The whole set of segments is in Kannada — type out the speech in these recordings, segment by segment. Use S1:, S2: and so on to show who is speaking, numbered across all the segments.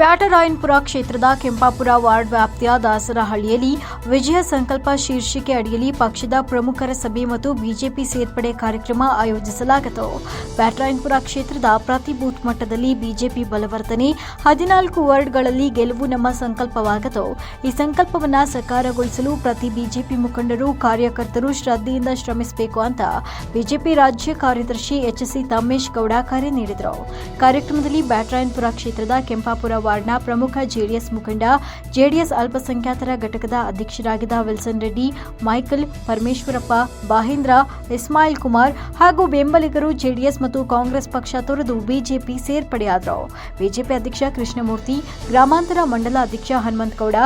S1: ಬ್ಯಾಟರಾಯನ್ಪುರ ಕ್ಷೇತ್ರದ ಕೆಂಪಾಪುರ ವಾರ್ಡ್ ವ್ಯಾಪ್ತಿಯ ದಾಸರಹಳ್ಳಿಯಲ್ಲಿ ವಿಜಯ ಸಂಕಲ್ಪ ಶೀರ್ಷಿಕೆ ಅಡಿಯಲ್ಲಿ ಪಕ್ಷದ ಪ್ರಮುಖರ ಸಭೆ ಮತ್ತು ಬಿಜೆಪಿ ಸೇರ್ಪಡೆ ಕಾರ್ಯಕ್ರಮ ಆಯೋಜಿಸಲಾಗಿತ್ತು ಬ್ಯಾಟರಾಯನ್ಪುರ ಕ್ಷೇತ್ರದ ಪ್ರತಿ ಬೂತ್ ಮಟ್ಟದಲ್ಲಿ ಬಿಜೆಪಿ ಬಲವರ್ಧನೆ, ಹದಿನಾಲ್ಕು ವಾರ್ಡ್ಗಳಲ್ಲಿ ಗೆಲುವು ನಮ್ಮ ಸಂಕಲ್ಪವಾಗಿತ್ತು ಈ ಸಂಕಲ್ಪವನ್ನು ಸಕಾರಗೊಳಿಸಲು ಪ್ರತಿ ಬಿಜೆಪಿ ಮುಖಂಡರು, ಕಾರ್ಯಕರ್ತರು ಶ್ರದ್ಧೆಯಿಂದ ಶ್ರಮಿಸಬೇಕು ಅಂತ ಬಿಜೆಪಿ ರಾಜ್ಯ ಕಾರ್ಯದರ್ಶಿ ಎಚ್ಎಸ್ಸಿ ತಮ್ಮೇಶ್ ಗೌಡ ಕರೆ ನೀಡಿದರು. ಕಾರ್ಯಕ್ರಮದಲ್ಲಿ ಬ್ಯಾಟರಾಯನ್ಪುರ ಕ್ಷೇತ್ರದ ಕೆಂಪಾಪುರ ವಾರ್ಡ್ನ ಪ್ರಮುಖ ಜೆಡಿಎಸ್ ಮುಖಂಡ, ಜೆಡಿಎಸ್ ಅಲ್ಪಸಂಖ್ಯಾತರ ಘಟಕದ ಅಧ್ಯಕ್ಷರಾಗಿದ್ದ ವಿಲ್ಸನ್ ರೆಡ್ಡಿ, ಮೈಕಲ್ ಪರಮೇಶ್ವರಪ್ಪ, ಬಾಹೇಂದ್ರ, ಇಸ್ಮಾಯಿಲ್ ಕುಮಾರ್ ಹಾಗೂ ಬೆಂಬಲಿಗರು ಜೆಡಿಎಸ್ ಮತ್ತು ಕಾಂಗ್ರೆಸ್ ಪಕ್ಷ ತೊರೆದು ಬಿಜೆಪಿ ಸೇರ್ಪಡೆಯಾದರು ಬಿಜೆಪಿ ಅಧ್ಯಕ್ಷ ಕೃಷ್ಣಮೂರ್ತಿ, ಗ್ರಾಮಾಂತರ ಮಂಡಲ ಅಧ್ಯಕ್ಷ ಹನುಮಂತಗೌಡ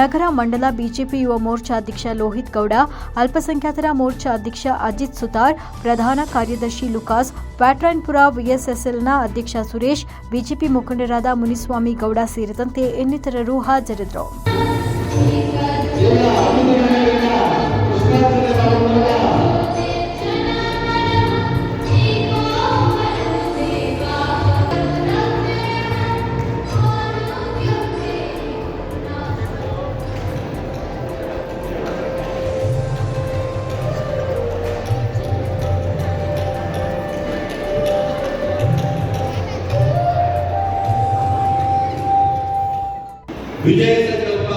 S1: ನಗರ ಮಂಡಲ ಬಿಜೆಪಿ ಯುವ ಮೋರ್ಚಾ ಅಧ್ಯಕ್ಷ ಲೋಹಿತ್ ಗೌಡ, ಅಲ್ಪಸಂಖ್ಯಾತರ ಮೋರ್ಚಾ ಅಧ್ಯಕ್ಷ ಅಜಿತ್ ಸುತಾರ್, ಪ್ರಧಾನ ಕಾರ್ಯದರ್ಶಿ ಲುಕಾಸ್, ಪ್ಯಾಟ್ರಾನ್ಪುರ ವಿಎಸ್ಎಸ್ಎಲ್ನ ಅಧ್ಯಕ್ಷ ಸುರೇಶ್, ಬಿಜೆಪಿ ಮುಖಂಡರಾದ ಮುನಿಸ್ವಾಮಿ ಗೌಡ ಸೇರಿದಂತೆ ಇನ್ನಿತರರು ಹಾಜರಿದ್ದರು.
S2: ವಿಜಯ ಸಂಕಲ್ಪ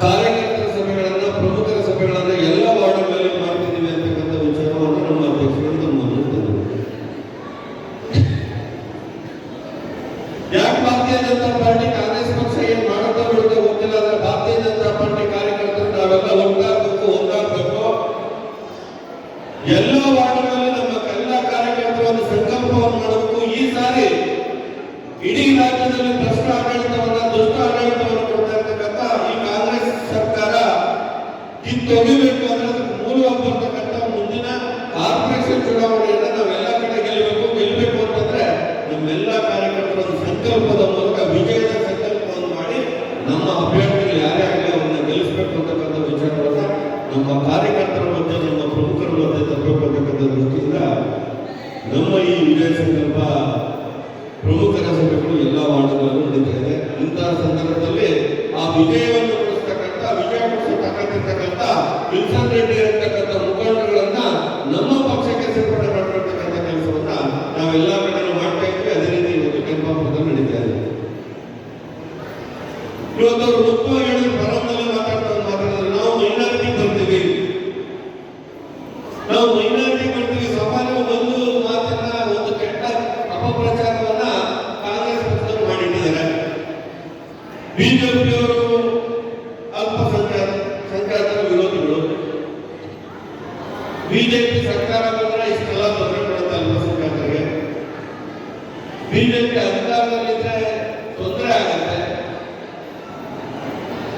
S2: ಕಾರ್ಯಕರ್ತರ ಸಭೆಗಳನ್ನ, ಪ್ರಮುಖರ ಸಭೆಗಳನ್ನ ಎಲ್ಲ ವಾರ್ಡ್ಗಳಲ್ಲಿ ಮಾಡ್ತಿದ್ದೀವಿ ಅಂತಕ್ಕಂಥ ವಿಚಾರವನ್ನು ನಮ್ಮ ಅಧ್ಯಕ್ಷರು ನಮ್ಮ ತಂದರು. ಯಾಕೆ ಭಾರತೀಯ ಜನತಾ ಪಾರ್ಟಿ ಕಾಂಗ್ರೆಸ್ ಇಡೀ ರಾಜ್ಯದಲ್ಲಿ ಭ್ರಷ್ಟ ಆಡಳಿತವನ್ನ ದುಷ್ಟ ಆಡಳಿತವನ್ನು ಕೊಡ್ತಾ ಇರ್ತಕ್ಕಂಥ ಈ ಕಾಂಗ್ರೆಸ್ ಸರ್ಕಾರ ಕಿತ್ತೊಗಿಬೇಕು ಅನ್ನೋದಕ್ಕೆ ಮೂಲ ಬರ್ತಕ್ಕಂಥ ಮುಂದಿನ ಕಾರ್ಪೊರೇಷನ್ ಚುನಾವಣೆಯನ್ನ ನಾವೆಲ್ಲ ಕಡೆ ಗೆಲ್ಲಬೇಕು ಗೆಲ್ಲಬೇಕು ಅಂತಂದ್ರೆ ನಮ್ಮೆಲ್ಲ ಕಾರ್ಯಕರ್ತರ ಒಂದು ಸಂಕಲ್ಪದ ಮೂಲಕ, ವಿಜಯದ ಸಂಕಲ್ಪವನ್ನು ಮಾಡಿ ನಮ್ಮ ಅಭ್ಯರ್ಥಿಗಳು ಯಾರೇ ಆಗಲಿ ಅವನ್ನ ಗೆಲ್ಲಿಸಬೇಕು ಅಂತಕ್ಕಂಥ ವಿಚಾರವನ್ನ ನಮ್ಮ ಕಾರ್ಯಕರ್ತರ ಮಧ್ಯೆ, ನಮ್ಮ ಪ್ರಮುಖರ ಮಧ್ಯೆ ದೃಷ್ಟಿಯಿಂದ ನಮ್ಮ ಈ ವಿಜಯ ಸಂಕಲ್ಪ ಸಭೆಗಳು ಎಲ್ಲ ವಾರ್ಡ್ಗಳಲ್ಲೂ ನಡೀತಾ ಇದೆ ಇಂತಹ ಸಂದರ್ಭದಲ್ಲಿ ಆ ವಿಜಯವನ್ನು ಬಿಜೆಪಿ ಸರ್ಕಾರ ಬಂದ್ರೆ ಇಷ್ಟೆಲ್ಲ ತೊಂದರೆ ಕೊಡುತ್ತೆ ಅಲ್ಪಸಂಖ್ಯಾತರಿಗೆ ಬಿಜೆಪಿ ಅಧಿಕಾರದಲ್ಲಿದ್ರೆ ತೊಂದರೆ ಆಗುತ್ತೆ.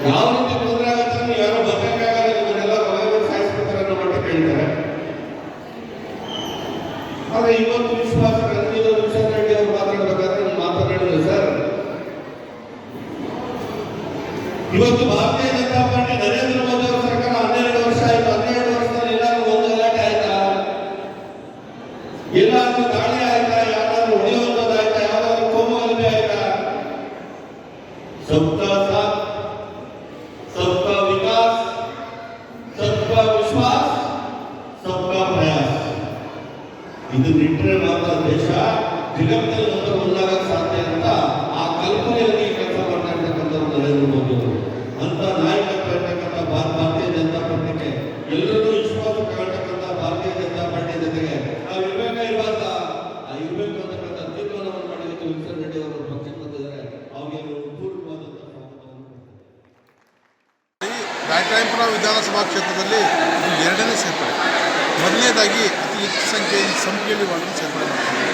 S2: ಯಾವ ರೀತಿ ತೊಂದರೆ ಆಗುತ್ತೆ ಯಾರು ಬದಲಾಗಲ್ಲ ಇವರೆಲ್ಲ ಕೊಲೆ ಸಾಯಿಸ್ಬಿಡ್ತಾರೆ ಅನ್ನೋ ಮಟ್ಟ ಕೇಳ್ತಾರೆ. ಆದ್ರೆ ಇವತ್ತು ವಿಶ್ವಾಸ ರಂಜಿತ ವಿಶ್ವನ್ ರೆಡ್ಡಿ ಅವರು ಮಾತಾಡಬೇಕಾದ್ರೆ ನಾನು ಮಾತನಾಡಿದ್ರು ಸರ್ ಇವತ್ತು ಭಾರತೀಯ ಜನತಾ ಪಾರ್ಟಿ ನರೇಂದ್ರ ಮೋದಿ ಅವರ ಸರ್ಕಾರ ಹನ್ನೆರಡು ವರ್ಷ ಆಯ್ತು ಹನ್ನೆರಡು ವರ್ಷದಲ್ಲಿ ಎಲ್ಲಾದ್ರೂ ಒಂದು ಗಲಾಟೆ ಆಯ್ತಾ ಎಲ್ಲಾದ್ರೂ ದಾಳಿ ಆಯ್ತಾ? ಯಾರಾದ್ರೂ ಹೊಡೆಯುವಂಥದ್ದಾಯ್ತಾ ಯಾರಾದ್ರೂ ಕೋಮಗಲಭೆ ಆಯ್ತಾ? ಸಪ್ತ ಸಾತ್ ವಿಕಾಸ್ ಇದು ಬಿಟ್ಟರೆ ಮಾತ್ರ ದೇಶ ಜಗತ್ತಿನ ಬಂದಾಗ
S3: ರಾಯಕಾಯಪುರ ವಿಧಾನಸಭಾ ಕ್ಷೇತ್ರದಲ್ಲಿ ಎರಡನೇ ಸೇರ್ಪಡೆ. ಮೊದಲನೇದಾಗಿ ಅತಿ ಹೆಚ್ಚು ಸಂಖ್ಯೆಯಲ್ಲಿ ಸಂಖ್ಯೆಯಲ್ಲಿ ವಾರ್ಡನ್ನು ಸೇರ್ಪಡೆ ಮಾಡ್ತಾರೆ.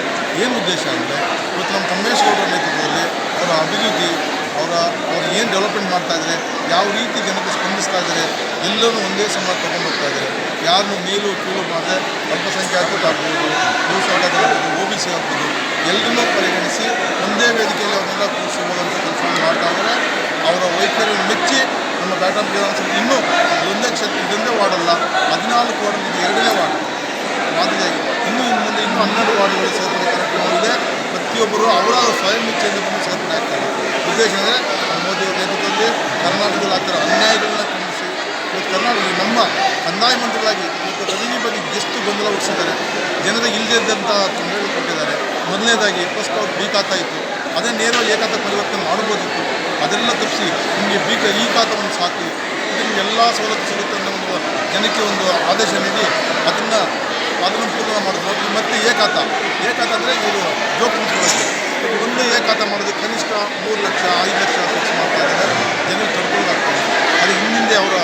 S3: ಏನು ಉದ್ದೇಶ ಅಂದರೆ, ಇವತ್ತು ನಮ್ಮ ತಮ್ಮೇಶ್ ಗೌಡರ ನೇತೃತ್ವದಲ್ಲಿ ಅವರ ಅಭಿವೃದ್ಧಿ, ಅವರ, ಅವ್ರು ಏನು ಡೆವಲಪ್ಮೆಂಟ್ ಮಾಡ್ತಾ ಇದ್ದಾರೆ ಯಾವ ರೀತಿ ಜನಕ್ಕೆ ಸ್ಪಂದಿಸ್ತಾ ಇದ್ದಾರೆ ಎಲ್ಲರೂ ಒಂದೇ ಸಮ ತಗೊಂಡು ಹೋಗ್ತಾ ಇದ್ದಾರೆ ಯಾರನ್ನು ಮೇಲು ಕೀಳು ಮಾಡಿದ್ರೆ ಅಲ್ಪಸಂಖ್ಯಾತರು ಆಗ್ಬೋದು ಬಹುಸಂಖ್ಯಾತರು ಒ ಬಿ ಸಿ ಆಗ್ಬೋದು ಎಲ್ಲರನ್ನೂ ಪರಿಗಣಿಸಿ ಒಂದೇ ವೇದಿಕೆಯಲ್ಲಿ ಅವರೆಲ್ಲ ಕೂರಿಸಬಹುದು ಅಂತ ಕೆಲಸವನ್ನು ಮಾಡ್ತಾ ಇದ್ದಾರೆ ಅವರ ವೈಖರಿಯನ್ನು ಮೆಚ್ಚಿ ನಮ್ಮ ಬ್ಯಾಟಮ್ ವಿಧಾನಸಭೆ ಇನ್ನೂ ಒಂದೇ ಕ್ಷೇತ್ರ, ಇದೊಂದೇ ವಾರ್ಡಲ್ಲ ಹದಿನಾಲ್ಕು ವಾರ್ಡ್ ಇದು ಎರಡನೇ ವಾರ್ಡ್ ಮಾದರಿಯಾಗಿ ಇನ್ನೂ ಇನ್ನು ಮುಂದೆ ಇನ್ನೂ ಹನ್ನೆರಡು ವಾರ್ಡ್ಗಳು ಸೇರ್ಪಡೆ ಕಾರ್ಯಕ್ರಮ ಇದೆ. ಪ್ರತಿಯೊಬ್ಬರು ಅವರ ಸ್ವಯಂ ಇಚ್ಛೆಯಿಂದ ಬಂದು ಸೇರ್ಪಡೆ ಆಗ್ತಾರೆ. ಉದ್ದೇಶ ಅಂದರೆ ಮೋದಿ ಅವರ ನೇತೃತ್ವದಲ್ಲಿ ಕರ್ನಾಟಕದಲ್ಲಿ ಆಗ್ತಿರೋ ಅನ್ಯಾಯಗಳನ್ನ ಖಂಡಿಸಿ, ಇವತ್ತು ಕರ್ನಾಟಕ ನಮ್ಮ ಕಂದಾಯ ಮಂತ್ರಿಗಳಾಗಿ ಇವತ್ತು ರೆವಿನ್ಯೂ ಬಗ್ಗೆ ಎಷ್ಟು ಗೊಂದಲ ಹುಟ್ಟಿಸಿದ್ದಾರೆ. ಜನರಿಗೆ ಇಲ್ಲದೇ ಇದ್ದಂಥ ತೊಂದರೆಗಳು ಕೊಟ್ಟಿದ್ದಾರೆ. ಮೊದಲನೇದಾಗಿ ಫಸ್ಟ್ ಅವ್ರು ಬೀಕಾಗ್ತಾ ಇತ್ತು. ಅದೇ ನೇರ ಏಕಾತ ಪರಿವರ್ತನೆ ಮಾಡ್ಬೋದಿತ್ತು. ಅದೆಲ್ಲ ತಪ್ಪಿಸಿ ನಿಮಗೆ ಬಿ ಕ- ಈ ಖಾತವನ್ನು ಸಾಕಿ ಇದರಿಂದ ಎಲ್ಲ ಸವಲತ್ತು ಸಿಗುತ್ತೆ ಅನ್ನೋ ಒಂದು ಜನಕ್ಕೆ ಒಂದು ಆದೇಶ ನೀಡಿ ಅದನ್ನು ಅದನ್ನು ಪೂರ್ಣ ಮಾಡಿದ್ರು ಮತ್ತು ಏಕಾತ. ಏಕಾತ ಅಂದರೆ ಇವರು ಜೋಖಂಸ್ಕೊಳ್ಳೋದು ಒಂದು ಏಕಾತ ಮಾಡೋದು ಕನಿಷ್ಠ ಮೂರು ಲಕ್ಷ ಐದು ಲಕ್ಷ ಖರ್ಚು ಮಾಡ್ತಾ ಇದ್ದಾರೆ. ಜನರಿಗೆ ತಡ್ಕೊಳ್ಳೋದಾಗ್ತದೆ ಅದು ಹಿಂದಿಂದೆ ಅವರ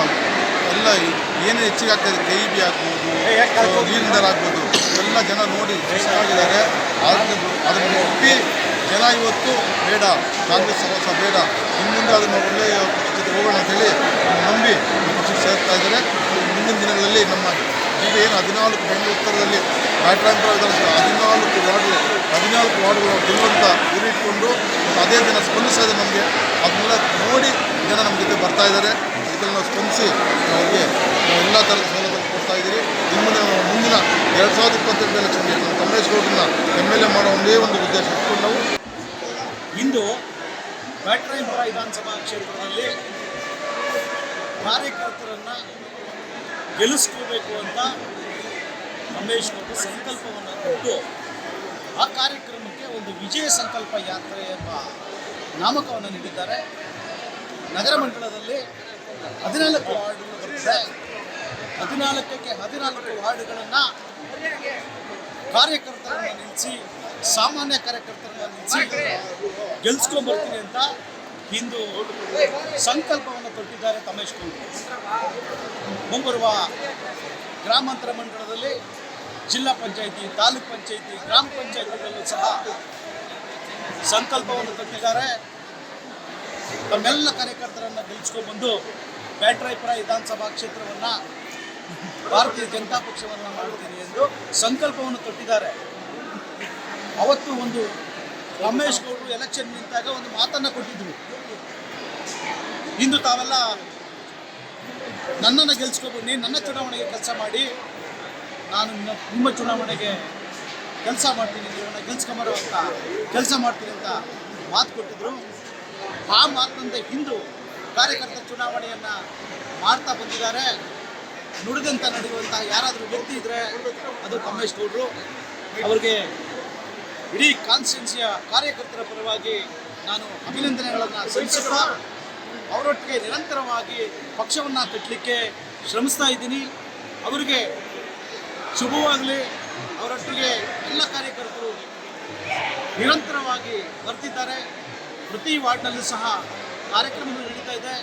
S3: ಎಲ್ಲ ಏನೇ ಹೆಚ್ಚಿಗೆ ಆಗ್ತದೆ ಕೆ ಬಿ ಆಗ್ಬೋದು ಗ್ರೀನ್ ನೀರಿನ ಆಗ್ಬೋದು ಎಲ್ಲ ಜನ ನೋಡಿ ಆಗಿದ್ದಾರೆ. ಅದನ್ನು ಒಪ್ಪಿ ಜನ ಇವತ್ತು ಬೇಡ, ಕಾಂಗ್ರೆಸ್ ಸಹವಾಸ ಬೇಡ. ಇನ್ಮುಂದೆ ಅದನ್ನು ಒಳ್ಳೆಯ ಜೊತೆ ಹೋಗೋಣ ಅಂತೇಳಿ ನಂಬಿ ಪಕ್ಷಕ್ಕೆ ಸೇರ್ತಾ ಇದ್ದಾರೆ. ಮುಂದಿನ ದಿನಗಳಲ್ಲಿ ನಮ್ಮ ಈಗ ಏನು ಹದಿನಾಲ್ಕು ಬೆಂಗಳೂರು ಉತ್ತರದಲ್ಲಿ ವಿಧಾನಸಭೆ ಹದಿನಾಲ್ಕು ವಾರ್ಡ್ಗಳು ಹದಿನಾಲ್ಕು ವಾರ್ಡ್ಗಳು ಗೆಲ್ಲುವಂಥ ಗುರಿ ಇಟ್ಕೊಂಡು ಮತ್ತು ಅದೇ ದಿನ ಸ್ಪಂದಿಸ್ತಾ ನಮಗೆ ಅದನ್ನೆಲ್ಲ ನೋಡಿ ಜನ ನಮ್ಮ ಜೊತೆ ಬರ್ತಾ ಇದ್ದಾರೆ. ಇದನ್ನು ಸ್ಪಂದಿಸಿ ಅವರಿಗೆ ಎಲ್ಲ ಥರದ ಸೌಲಭ್ಯ ಕೊಡ್ತಾ ಇದ್ದೀರಿ. ಇನ್ನು ಮುಂದಿನ ಎರಡು ಸಾವಿರದ ಇಪ್ಪತ್ತೆಂಟು ಎಲೆಕ್ಷನ್ಗೆ ಕಮಲೇಶ್ ಗೌಡ್ರನ್ನ ಎಂ ಎಲ್ ಎ ಮಾಡೋ ಒಂದೇ ಒಂದು ಉದ್ದೇಶ ಇಟ್ಕೊಂಡು ನಾವು
S4: ಇಂದು ಬ್ಯಾಟ್ರಾಯಪುರ ವಿಧಾನಸಭಾ ಕ್ಷೇತ್ರದಲ್ಲಿ ಕಾರ್ಯಕರ್ತರನ್ನು ಗೆಲ್ಲಿಸ್ಕೋಬೇಕು ಅಂತ ರಮೇಶ್ ಅವರು ಸಂಕಲ್ಪವನ್ನು ಕೊಟ್ಟು ಆ ಕಾರ್ಯಕ್ರಮಕ್ಕೆ ಒಂದು ವಿಜಯ ಸಂಕಲ್ಪ ಯಾತ್ರೆ ಎಂಬ ನಾಮಕವನ್ನು ನೀಡಿದ್ದಾರೆ. ನಗರ ಮಂಡಲದಲ್ಲಿ ಹದಿನಾಲ್ಕು ವಾರ್ಡ್ಗಳು ಬರ್ತದೆ. ಹದಿನಾಲ್ಕಕ್ಕೆ ಹದಿನಾಲ್ಕು ವಾರ್ಡ್ಗಳನ್ನು ಕಾರ್ಯಕರ್ತರನ್ನು ನಿಲ್ಲಿಸಿ ಸಾಮಾನ್ಯ ಕಾರ್ಯಕರ್ತರನ್ನು ನಿಲ್ಲಿಸಿ ಗೆಲ್ಸ್ಕೊಂಡ್ಬರ್ತೀನಿ ಅಂತ ಇಂದು ಸಂಕಲ್ಪವನ್ನು ತೊಟ್ಟಿದ್ದಾರೆ ತಮೇಶ್ ಕುಮಾರ್ ಮುಂಬರುವ ಗ್ರಾಮಾಂತರ ಮಂಡಲದಲ್ಲಿ ಜಿಲ್ಲಾ ಪಂಚಾಯಿತಿ, ತಾಲೂಕ್ ಪಂಚಾಯಿತಿ, ಗ್ರಾಮ ಪಂಚಾಯಿತಿಗಳಲ್ಲೂ ಸಹ ಸಂಕಲ್ಪವನ್ನು ತೊಟ್ಟಿದ್ದಾರೆ. ತಮ್ಮೆಲ್ಲ ಕಾರ್ಯಕರ್ತರನ್ನು ಗೆಲ್ಸ್ಕೊಂಡ್ಬಂದು ಬ್ಯಾಟ್ರಾಯಪುರ ವಿಧಾನಸಭಾ ಕ್ಷೇತ್ರವನ್ನು ಭಾರತೀಯ ಜನತಾ ಪಕ್ಷವನ್ನು ಮಾಡುತ್ತೇನೆ ಎಂದು ಸಂಕಲ್ಪವನ್ನು ತೊಟ್ಟಿದ್ದಾರೆ. ಅವತ್ತು ಒಂದು ರಮೇಶ್ ಗೌಡರು ಎಲೆಕ್ಷನ್ ನಿಂತಾಗ ಒಂದು ಮಾತನ್ನ ಕೊಟ್ಟಿದ್ರು. ಇಂದು ತಾವೆಲ್ಲ ನನ್ನನ್ನು ಗೆಲ್ಸ್ಕೊಬನ್ನಿ ನೀನು ನನ್ನ ಚುನಾವಣೆಗೆ ಕೆಲಸ ಮಾಡಿ, ನಾನು ನಿಮ್ಮ- ನಿಮ್ಮ ಚುನಾವಣೆಗೆ ಕೆಲಸ ಮಾಡ್ತೀನಿ ನೀವನ್ನ ಗೆಲ್ಸ್ಕೊಂಬರೋ ಅಂತ, ಕೆಲಸ ಮಾಡ್ತೀನಿ ಅಂತ ಮಾತು ಕೊಟ್ಟಿದ್ರು. ಆ ಮಾತಿನಂತೆ ಇಂದು ಕಾರ್ಯಕರ್ತ ಚುನಾವಣೆಯನ್ನು ಮಾಡ್ತಾ ಬಂದಿದ್ದಾರೆ. ನುಡಿದಂತ ನಡೆಯುವಂತಹ ಯಾರಾದರೂ ವ್ಯಕ್ತಿ ಇದ್ರೆ ಅದು ಕಮ್ಮೇಶ್ ಗೌಡರು ಅವರಿಗೆ ಇಡೀ ಕಾನ್ಸ್ಟಿಟ್ಯೂನ್ಸಿಯ ಕಾರ್ಯಕರ್ತರ ಪರವಾಗಿ ನಾನು ಅಭಿನಂದನೆಗಳನ್ನು ಸಲ್ಲಿಸುತ್ತಾ ಅವರೊಟ್ಟಿಗೆ ನಿರಂತರವಾಗಿ ಪಕ್ಷವನ್ನು ಕಟ್ಟಲಿಕ್ಕೆ ಶ್ರಮಿಸ್ತಾ ಇದ್ದೀನಿ. ಅವರಿಗೆ ಶುಭವಾಗಲಿ. ಅವರೊಟ್ಟಿಗೆ ಎಲ್ಲ ಕಾರ್ಯಕರ್ತರು ನಿರಂತರವಾಗಿ ಬರ್ತಿದ್ದಾರೆ. ಪ್ರತಿ ವಾರ್ಡ್ನಲ್ಲೂ ಸಹ ಕಾರ್ಯಕ್ರಮಗಳು ನಡೀತಾ ಇದೆ.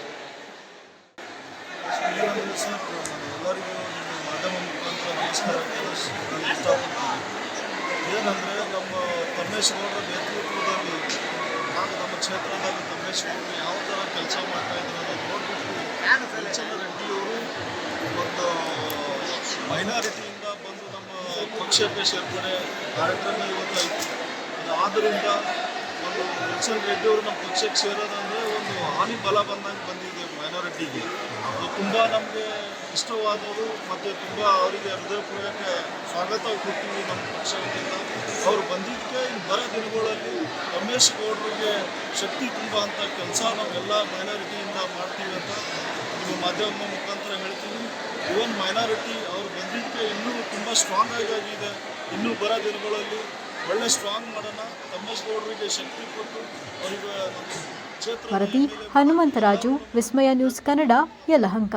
S5: ನಿಮ್ಮ ಮಾಧ್ಯಮ ಮುಖಾಂತರ ನಮಸ್ಕಾರ ಏನಂದರೆ ನಮ್ಮ ಪರಮೇಶ್ವರ ನೇತೃತ್ವದಲ್ಲಿ ನಾವು ನಮ್ಮ ಕ್ಷೇತ್ರದಲ್ಲಿ ಪರಮೇಶ್ವರ ಯಾವ ಥರ ಕೆಲಸ ಮಾಡ್ತಾ ಇದ್ದಾರೆ ನೋಡ್ಬಿಟ್ಟು ಎಲ್ಚನ ರೆಡ್ಡಿಯವರು ಒಂದು ಮೈನಾರಿಟಿಯಿಂದ ಬಂದು ನಮ್ಮ ಪಕ್ಷಕ್ಕೆ ಸೇರ್ತಾರೆ ಕಾರ್ಯಕ್ರಮ ಇವತ್ತಾಯಿತು ಆದ್ದರಿಂದ ಒಂದು ರೆಡ್ಡಿ ಅವರು ನಮ್ಮ ಪಕ್ಷಕ್ಕೆ ಸೇರೋದಂದರೆ ಒಂದು ಹಾನಿ ಬಲ ಬಂದಂಗೆ ಬಂದಿದೆ ಮೈನಾರಿಟಿಗೆ. ಅದು ತುಂಬ ನಮಗೆ ಇಷ್ಟವಾದವರು ಮತ್ತು ತುಂಬ ಅವರಿಗೆ ಹೃದಯಪೂರ್ವಕ ಸ್ವಾಗತ ಕೊಡ್ತೀವಿ ನಮ್ಮ ಪಕ್ಷ ಅವರು ಬಂದಿದ್ದಕ್ಕೆ ಇನ್ನು ಬರೋ ದಿನಗಳಲ್ಲಿ ರಮೇಶ್ ಗೌಡರಿಗೆ ಶಕ್ತಿ ತುಂಬ ಅಂತ ಕೆಲಸ ನಾವೆಲ್ಲ ಮೈನಾರಿಟಿಯಿಂದ ಮಾಡ್ತೀವಿ ಅಂತ ನಿಮ್ಮ ಮಾಧ್ಯಮ ಮುಖಾಂತರ ಹೇಳ್ತೀನಿ. ಇವನ್ ಮೈನಾರಿಟಿ ಅವ್ರು ಬಂದಿದ್ದಕ್ಕೆ ಇನ್ನೂ ತುಂಬ ಸ್ಟ್ರಾಂಗ್ ಆಗಿ ಆಗಿದೆ. ಇನ್ನೂ ಬರೋ ದಿನಗಳಲ್ಲಿ ಒಳ್ಳೆ ಸ್ಟ್ರಾಂಗ್ ಮಾಡೋಣ. ಶಕ್ತಿ ಕೊಟ್ಟು
S1: ವರದಿ ಹನುಮಂತರಾಜು ವಿಸ್ಮಯ ನ್ಯೂಸ್ ಕನ್ನಡ ಯಲಹಂಕ.